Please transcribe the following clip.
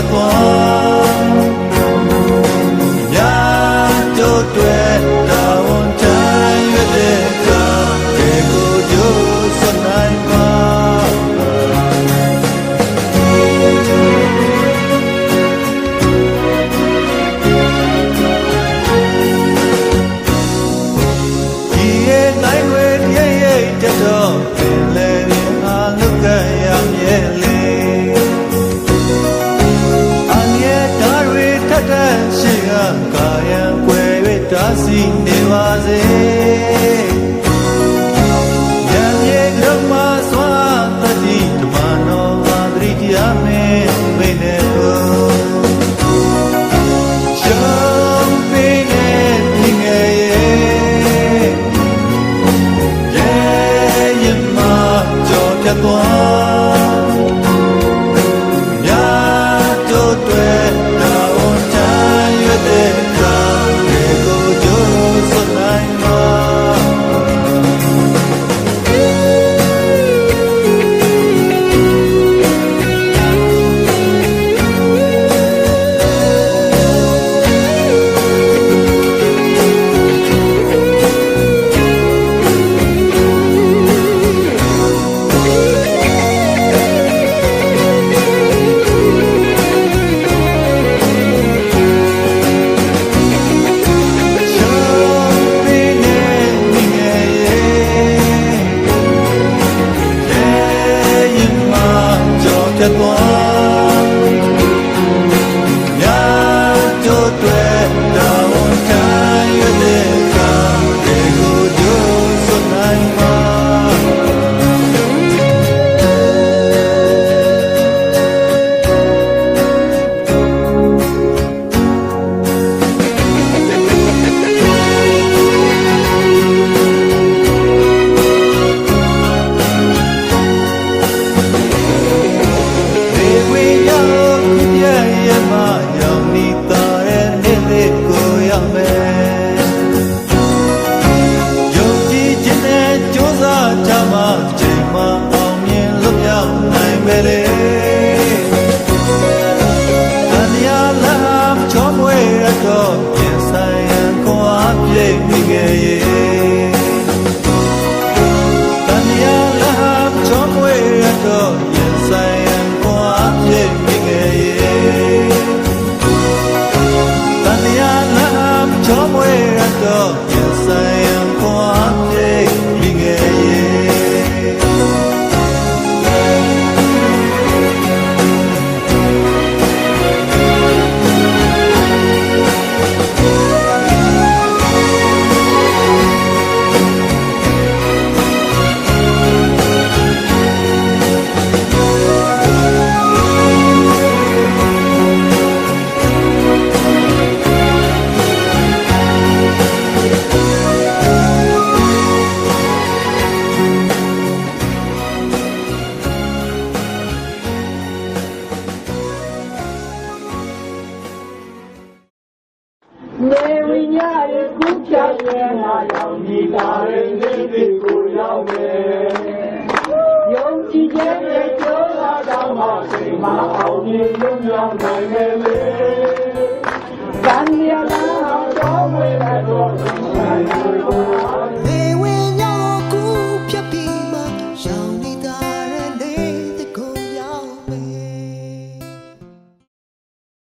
တ် စီနေပါစေရံမြေလုံးမစွာတတိဓမ္မနောအာဒရိတရားမေမေနေကို Jumping ဝေ ချိန်မှအောင်မြင်လွတ်မြောက်နိုင်မယ်လေ နေဝိညာဉ်ကူးဖြတ်ရဲ့ငါရောက်ဒီသာရင်လေးတွေကိုရောက်မယ်ယုံကြည်ခြင်းရဲ့ကျော်လာတော့မှစိတ်မအောင်မြင်လွတ်မြောက်နိုင်မယ်လေကံရလာတော့ဝေဒနာတော့